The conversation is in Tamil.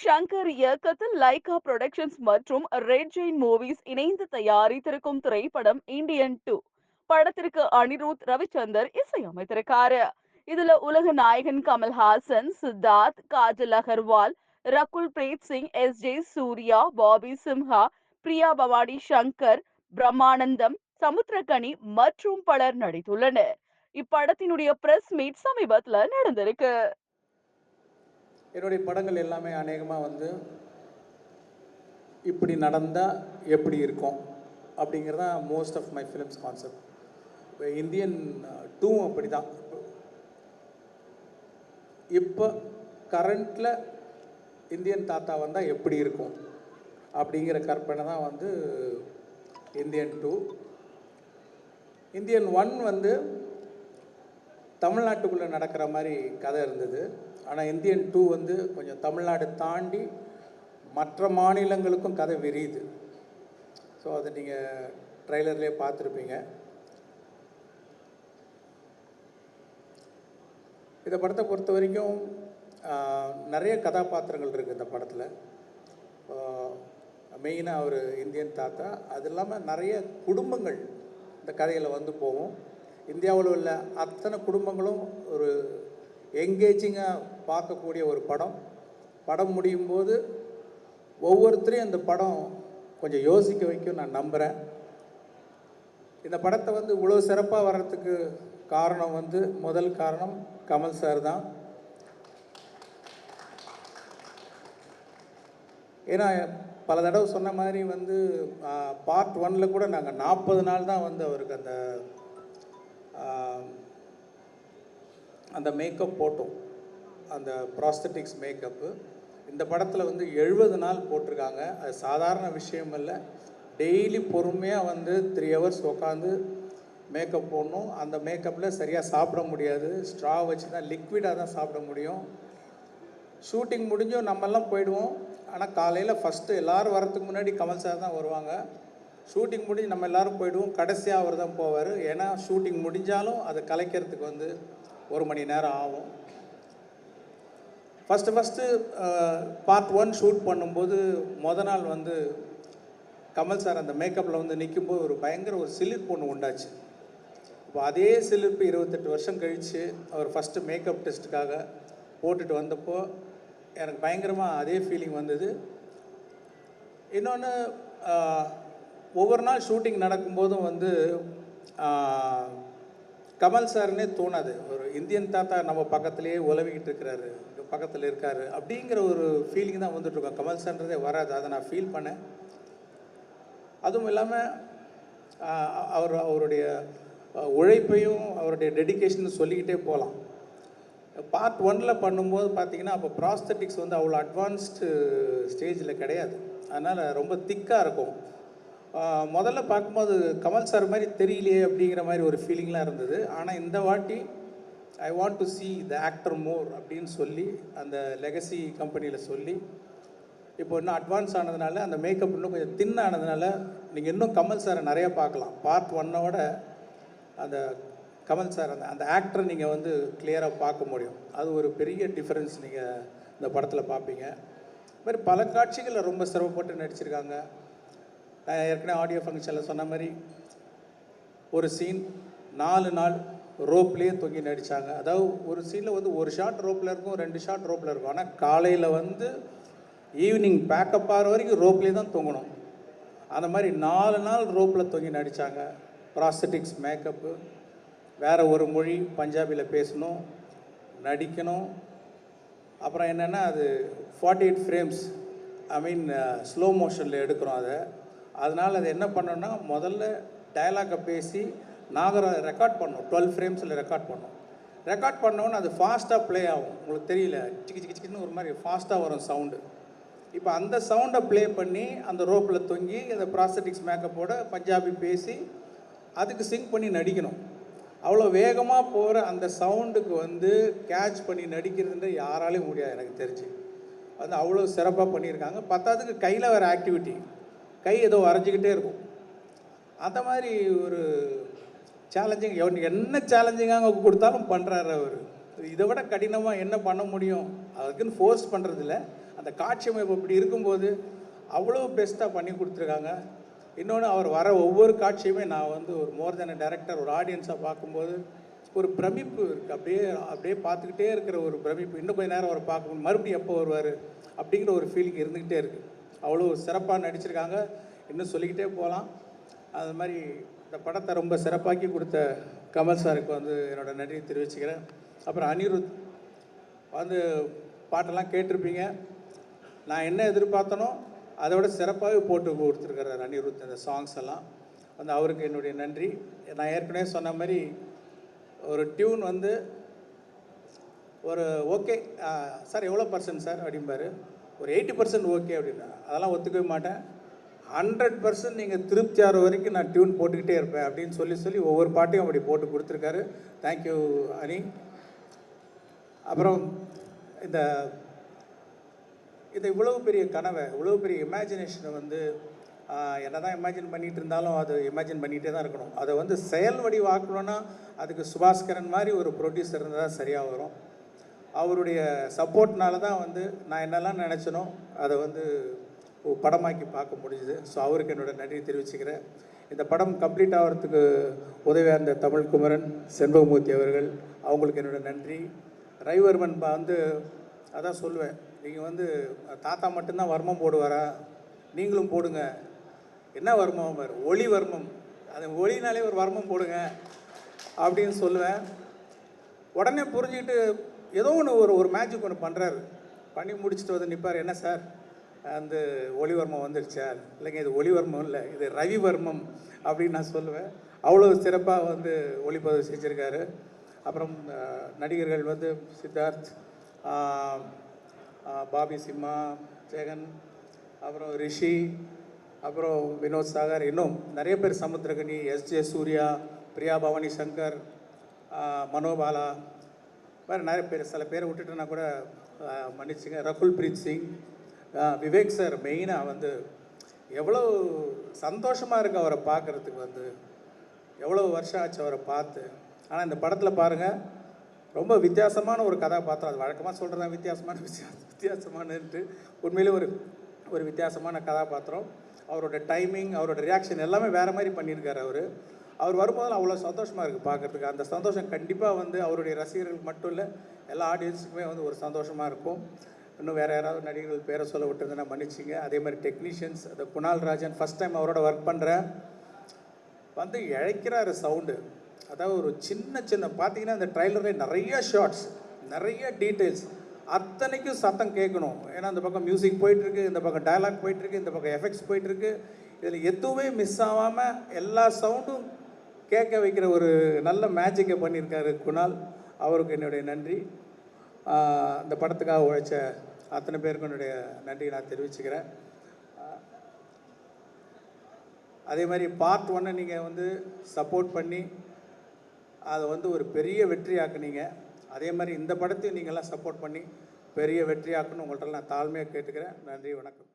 சங்கர் இயக்கத்தில் லைகா புரொடக்ஷன்ஸ் மற்றும் ரெட் ஜெயின் மூவிஸ் இணைந்து தயாரித்திருக்கும் திரைப்படம் இந்தியன் டூ. படத்திற்கு அனிருத் ரவிச்சந்தர் இசையமைத்திருக்காரு. இதுல உலக நாயகன் Kamal Haasan Siddharth Kajal Aggarwal Rakul Preet Singh S J Suryah Bobby Simha Priya Bhavani Shankar Brahmanandam Samuthirakani மற்றும் பலர் நடித்துள்ளனர். இப்படத்தினுடைய பிரஸ் மீட் சமீபத்துல நடந்திருக்கு. என்னுடைய படங்கள் எல்லாமே அநேகமாக வந்து இப்படி நடந்தால் எப்படி இருக்கும் அப்படிங்கிறது தான் most of my films concept இப்போ இந்தியன் டூ அப்படி தான் இப்போ கரண்ட்டில் இந்தியன் தாத்தா வந்தால் எப்படி இருக்கும் அப்படிங்கிற கற்பனை தான் வந்து இந்தியன் டூ இந்தியன் ஒன் வந்து தமிழ்நாட்டுக்குள்ளே நடக்கிற மாதிரி கதை இருந்தது. ஆனால் இந்தியன் டூ வந்து கொஞ்சம் தமிழ்நாடு தாண்டி மற்ற மாநிலங்களுக்கும் கதை விரியுது. ஸோ அதை நீங்கள் ட்ரைலர்லேயே பார்த்துருப்பீங்க. இந்த படத்தை பொறுத்த வரைக்கும் நிறைய கதாபாத்திரங்கள் இருக்குது இந்த படத்தில். மெயினாக ஒரு இந்தியன் தாத்தா. அது இல்லாமல் நிறைய குடும்பங்கள் இந்த கதையில் வந்து போகும். இந்தியாவில் உள்ள அத்தனை குடும்பங்களும் ஒரு எங்கேஜிங்காக பார்க்கக்கூடிய ஒரு படம். படம் முடியும் போது ஒவ்வொருத்தரையும் இந்த படம் கொஞ்சம் யோசிக்க வைக்கும் நான் நம்புகிறேன் இந்த படத்தை வந்து இவ்வளோ சிறப்பாக வர்றதுக்கு காரணம் வந்து முதல் காரணம் கமல் சார் தான். ஏன்னா பல தடவை சொன்ன மாதிரி வந்து பார்ட் ஒன்னில் கூட நாங்கள் நாற்பது நாள் தான் வந்து அவருக்கு அந்த அந்த மேக்கப் போட்டோம். அந்த ப்ராஸ்தட்டிக்ஸ் மேக்கப்பு இந்த படத்தில் வந்து எழுபது நாள் போட்டிருக்காங்க. அது சாதாரண விஷயம் இல்லை. டெய்லி பொறுமையாக வந்து த்ரீ ஹவர்ஸ் உட்காந்து மேக்கப் போடணும். அந்த மேக்கப்பில் சரியாக சாப்பிட முடியாது. ஸ்ட்ரா வச்சு தான் லிக்விடாக தான் சாப்பிட முடியும். ஷூட்டிங் முடிஞ்சும் நம்மெல்லாம் போயிடுவோம். ஆனால் காலையில் ஃபஸ்ட்டு எல்லோரும் வரத்துக்கு முன்னாடி கமல் சார் தான் வருவாங்க. ஷூட்டிங் முடிஞ்சு நம்ம எல்லாரும் போயிடுவோம். கடைசியாக அவர் தான் போவார். ஏன்னா ஷூட்டிங் முடிஞ்சாலும் அதை கலைக்கிறதுக்கு வந்து ஒரு மணி நேரம் ஆகும். First first part one shoot பண்ணும்போது மொத நாள் வந்து கமல் சார் அந்த மேக்கப்பில் வந்து நிற்கும்போது ஒரு பயங்கர ஒரு சிலிர்ப்பு ஒன்று உண்டாச்சு. இப்போ அதே சிலிர்ப்பு இருபத்தெட்டு வருஷம் கழித்து அவர் ஃபஸ்ட்டு மேக்கப் டெஸ்ட்டுக்காக போட்டுட்டு வந்தப்போ எனக்கு பயங்கரமாக அதே ஃபீலிங் வந்தது. இன்னொன்று uh, ஒவ்வொரு நாள் ஷூட்டிங் நடக்கும்போதும் வந்து uh, கமல் சார்னே தோணாது. ஒரு இந்தியன் தாத்தா நம்ம பக்கத்துலேயே உலவிக்கிட்டு இருக்கிறாரு. பக்கத்தில் இருக்காரு. அப்படிங்கிற ஒரு ஃபீலிங் தான் வந்துட்டுருக்கோம். கமல் சார்ன்றதே வராது. அதை நான் ஃபீல் பண்ணேன். அதுவும் இல்லாமல் அவர் அவருடைய உழைப்பையும் அவருடைய டெடிகேஷன் சொல்லிக்கிட்டே போகலாம். பார்ட் ஒன்ல பண்ணும்போது பார்த்தீங்கன்னா அப்போ ப்ராஸ்தட்டிக்ஸ் வந்து அவ்வளோ அட்வான்ஸ்டு ஸ்டேஜில் கிடையாது. அதனால் ரொம்ப திக்காக இருக்கும். முதல்ல பார்க்கும்போது கமல் சார் மாதிரி தெரியலையே அப்படிங்கிற மாதிரி ஒரு ஃபீலிங்லாம் இருந்தது. ஆனால் இந்த வாட்டி I want to see the actor more அப்படின்னு சொல்லி அந்த லெகசி கம்பெனியில் சொல்லி இப்போ இன்னும் அட்வான்ஸ் ஆனதுனால அந்த மேக்கப் இன்னும் கொஞ்சம் தின் ஆனதுனால நீங்கள் இன்னும் கமல் சாரை நிறையா பார்க்கலாம். பார்ட் ஒன்னோட அந்த கமல் சார் அந்த அந்த ஆக்டரை நீங்கள் வந்து கிளியராக பார்க்க முடியும். அது ஒரு பெரிய டிஃப்ரென்ஸ் நீங்கள் இந்த படத்தில் பார்ப்பீங்க. இது மாதிரி பல காட்சிகளில் ரொம்ப சிரமப்பட்டு நடிச்சிருக்காங்க. நான் ஏற்கனவே ஆடியோ ஃபங்க்ஷனில் சொன்ன மாதிரி ஒரு சீன் நாலு நாள் ரோப்லேயே தொங்கி நடித்தாங்க அதாவது ஒரு சீனில் வந்து ஒரு ஷாட் ரோப்பில் இருக்கும் ரெண்டு ஷாட் ரோப்பில் இருக்கும். ஆனால் காலையில் வந்து ஈவினிங் பேக்கப் ஆகிற வரைக்கும் ரோப்லேயே தான் தொங்கணும். அந்த மாதிரி நாலு நாள் ரோப்பில் தொங்கி நடித்தாங்க ப்ராஸ்தட்டிக்ஸ் மேக்கப்பு வேறு ஒரு மொழி பஞ்சாபியில் பேசணும் நடிக்கணும். அப்புறம் என்னென்னா அது forty eight frames I mean slow மோஷனில் எடுக்கிறோம் அதை. அதனால் அது என்ன பண்ணோன்னா முதல்ல டயலாகை பேசி நாகர ரெக்கார்ட் பண்ணோம். டுவெல் ஃப்ரேம்ஸில் ரெக்கார்ட் பண்ணோம். ரெக்கார்ட் பண்ணோன்னு அது ஃபாஸ்ட்டாக ப்ளே ஆகும். உங்களுக்கு தெரியல. சிக்கி சிக்கி சிக்கின்னு ஒரு மாதிரி ஃபாஸ்ட்டாக வரும் சவுண்டு இப்போ அந்த சவுண்டை ப்ளே பண்ணி அந்த ரோப்பில் தொங்கி அந்த ப்ராஸ்தட்டிக்ஸ் மேக்கப்போட பஞ்சாபி பேசி அதுக்கு சிங்க் பண்ணி நடிக்கணும். அவ்வளோ வேகமாக போகிற அந்த சவுண்டுக்கு வந்து கேட்ச் பண்ணி நடிக்கிறதுன்ற யாராலையும் முடியாது எனக்கு தெரிஞ்சு. அது அவ்வளோ சிறப்பாக பண்ணியிருக்காங்க. பத்தாவதுக்கு கையில் வேறு ஆக்டிவிட்டி கை ஏதோ வரைஞ்சிக்கிட்டே இருக்கும். அந்த மாதிரி ஒரு சேலஞ்சிங் என்ன சேலஞ்சிங்காக கொடுத்தாலும் பண்ணுறாரு அவர். இதை விட கடினமாக என்ன பண்ண முடியும்? அதுக்குன்னு ஃபோர்ஸ் பண்ணுறதில்ல அந்த காட்சி அமைப்பு இப்படி இருக்கும்போது அவ்வளோ பெஸ்ட்டாக பண்ணி கொடுத்துருக்காங்க. இன்னொன்று அவர் வர ஒவ்வொரு காட்சியுமே நான் வந்து ஒரு மோர் தென் டேரக்டர் ஒரு ஆடியன்ஸாக பார்க்கும்போது ஒரு பிரமிப்பு இருக்குது அப்படியே அப்படியே பார்த்துக்கிட்டே இருக்கிற ஒரு பிரமிப்பு. இன்னும் கொஞ்ச நேரம் அவர் பார்க்கணும் மறுபடியும் எப்போ வருவார் அப்படிங்கிற ஒரு ஃபீலிங் இருந்துக்கிட்டே இருக்குது அவ்வளோ சிறப்பாக நடிச்சிருக்காங்க. இன்னும் சொல்லிக்கிட்டே போகலாம் அது மாதிரி இந்த படத்தை ரொம்ப சிறப்பாக்கி கொடுத்த கமல் சாருக்கு வந்து என்னோட நன்றியை தெரிவிச்சுக்கிறேன். அப்புறம் அனிருத் வந்து பாட்டெல்லாம் கேட்டிருப்பீங்க. நான் என்ன எதிர்பார்த்தனோ அதை விட சிறப்பாகவே போட்டு கொடுத்துருக்கிறார் அனிருத் அந்த சாங்ஸ் எல்லாம். வந்து அவருக்கு என்னுடைய நன்றி. நான் ஏற்கனவே சொன்ன மாதிரி ஒரு டியூன் வந்து ஒரு ஓகே சார் எவ்வளோ பர்சன்ட் சார் அப்படிம்பாரு? ஒரு எயிட்டி பர்சன்ட் ஓகே அப்படின்னா அதெல்லாம் ஒத்துக்கவே மாட்டேன். ஹண்ட்ரட் பர்சன்ட் நீங்கள் திருப்தி ஆகிற வரைக்கும் நான் டியூன் போட்டுக்கிட்டே இருப்பேன் அப்படின்னு சொல்லி சொல்லி ஒவ்வொரு பாட்டையும் அப்படி போட்டு கொடுத்துருக்காரு. தேங்க்யூ அனி. அப்புறம் இந்த இந்த இவ்வளவு பெரிய கனவை இவ்வளவு பெரிய இமேஜினேஷனை வந்து என்ன தான் இமேஜின் பண்ணிகிட்டு இருந்தாலும் அது இமேஜின் பண்ணிகிட்டே தான் இருக்கணும். அதை வந்து செயல் வடிவாக்கணும்னா அதுக்கு சுபாஸ்கரன் மாதிரி ஒரு ப்ரொடியூசர் இருந்தால் தான் சரியாக வரும். அவருடைய சப்போர்ட்னால தான் வந்து நான் என்னெல்லாம் நினச்சனோ அதை வந்து படமாக்கி பார்க்க முடிஞ்சுது. ஸோ அவருக்கு என்னோட நன்றி தெரிவிச்சுக்கிறேன். இந்த படம் கம்ப்ளீட் ஆகிறதுக்கு உதவியாக இருந்த தமிழ்குமரன் செண்பகமூர்த்தி அவர்கள் அவங்களுக்கு என்னோட நன்றி. ரவிவர்மன் பா வந்து அதான் சொல்லுவேன். நீங்கள் வந்து தாத்தா மட்டும்தான் வர்மம் போடுவாரா? நீங்களும் போடுங்க. என்ன வர்மம்? ஒளி வர்மம். அது ஒளினாலே ஒரு வர்மம் போடுங்க. அப்படின்னு சொல்லுவேன். உடனே புரிஞ்சுக்கிட்டு ஏதோ ஒன்று ஒரு ஒரு மேஜிக் ஒன்று பண்ணுறாரு பண்ணி முடிச்சுட்டு வந்து நிற்பார் என்ன சார் அந்த ஒளிவர்மம் வந்துருச்சா? இல்லைங்க இது ஒளிவர்மம் இல்லை இது ரவிவர்மம் அப்படின்னு நான் சொல்லுவேன். அவ்வளோ சிறப்பாக வந்து ஒளிப்பதிவு செஞ்சுருக்காரு. அப்புறம் நடிகர்கள் வந்து சித்தார்த் பாபி சிம்மா ஜெகன் அப்புறம் ரிஷி அப்புறம் வினோத் சாகர் இன்னும் நிறைய பேர் சமுத்திரகனி எஸ் ஜே சூர்யா பிரியா பவானி சங்கர் மனோபாலா வேறு நிறைய பேர் சில பேரை விட்டுட்டுனா கூட மன்னிச்சுங்க. ரகுல் பிரீத் சிங் விவேக் சார் மெயினாக வந்து எவ்வளோ சந்தோஷமாக இருக்குது அவரை பார்க்குறதுக்கு வந்து. எவ்வளோ வருஷம் ஆச்சு அவரை பார்த்து. ஆனால் இந்த படத்தில் பாருங்கள் ரொம்ப வித்தியாசமான ஒரு கதாபாத்திரம். அது வழக்கமாக சொல்கிறதா வித்தியாசமான வித்தியாச வித்தியாசமானன்ட்டு உண்மையிலே ஒரு ஒரு வித்தியாசமான கதாபாத்திரம். அவரோட டைமிங் அவரோட ரியாக்ஷன் எல்லாமே வேறு மாதிரி பண்ணியிருக்காரு அவர். அவர் வரும்போதெல்லாம் அவ்வளோ சந்தோஷமாக இருக்குது பார்க்குறதுக்கு. அந்த சந்தோஷம் கண்டிப்பாக வந்து அவருடைய ரசிகர்களுக்கு மட்டும் இல்லை எல்லா ஆடியன்ஸுக்குமே வந்து ஒரு சந்தோஷமாக இருக்கும். இன்னும் வேறு யாராவது நடிகர்கள் பேரை சொல்ல விட்டுருந்தேன்னா மன்னிச்சிங்க. அதே மாதிரி டெக்னீஷியன்ஸ் அந்த குணால் ராஜன் ஃபஸ்ட் டைம் அவரோட ஒர்க் பண்ணுறேன் வந்து இழைக்கிறாரு சவுண்டு அதாவது ஒரு சின்ன சின்ன பார்த்தீங்கன்னா அந்த ட்ரைலரில் நிறைய ஷார்ட்ஸ் நிறைய டீட்டெயில்ஸ் அத்தனைக்கும் சத்தம் கேட்கணும். ஏன்னா அந்த பக்கம் மியூசிக் போயிட்டுருக்கு இந்த பக்கம் டயலாக் போயிட்டுருக்கு இந்த பக்கம் எஃபெக்ட்ஸ் போயிட்டுருக்கு. இதில் எதுவுமே மிஸ் ஆகாமல் எல்லா சவுண்டும் கேட்க வைக்கிற ஒரு நல்ல மேஜிக்கை பண்ணியிருக்காரு குணால். அவருக்கு என்னுடைய நன்றி. இந்த படத்துக்காக உழைச்ச அத்தனை பேருக்கும் என்னுடைய நன்றி நான் தெரிவிச்சுக்கிறேன். அதே மாதிரி பார்ட் ஒன்னை நீங்கள் வந்து சப்போர்ட் பண்ணி அதை வந்து ஒரு பெரிய வெற்றியாக்குனீங்க. அதே மாதிரி இந்த படத்தையும் நீங்கள்லாம் சப்போர்ட் பண்ணி பெரிய வெற்றியாக்கணும் உங்கள்கிட்ட நான் தாழ்மையாக கேட்டுக்கிறேன். நன்றி வணக்கம்.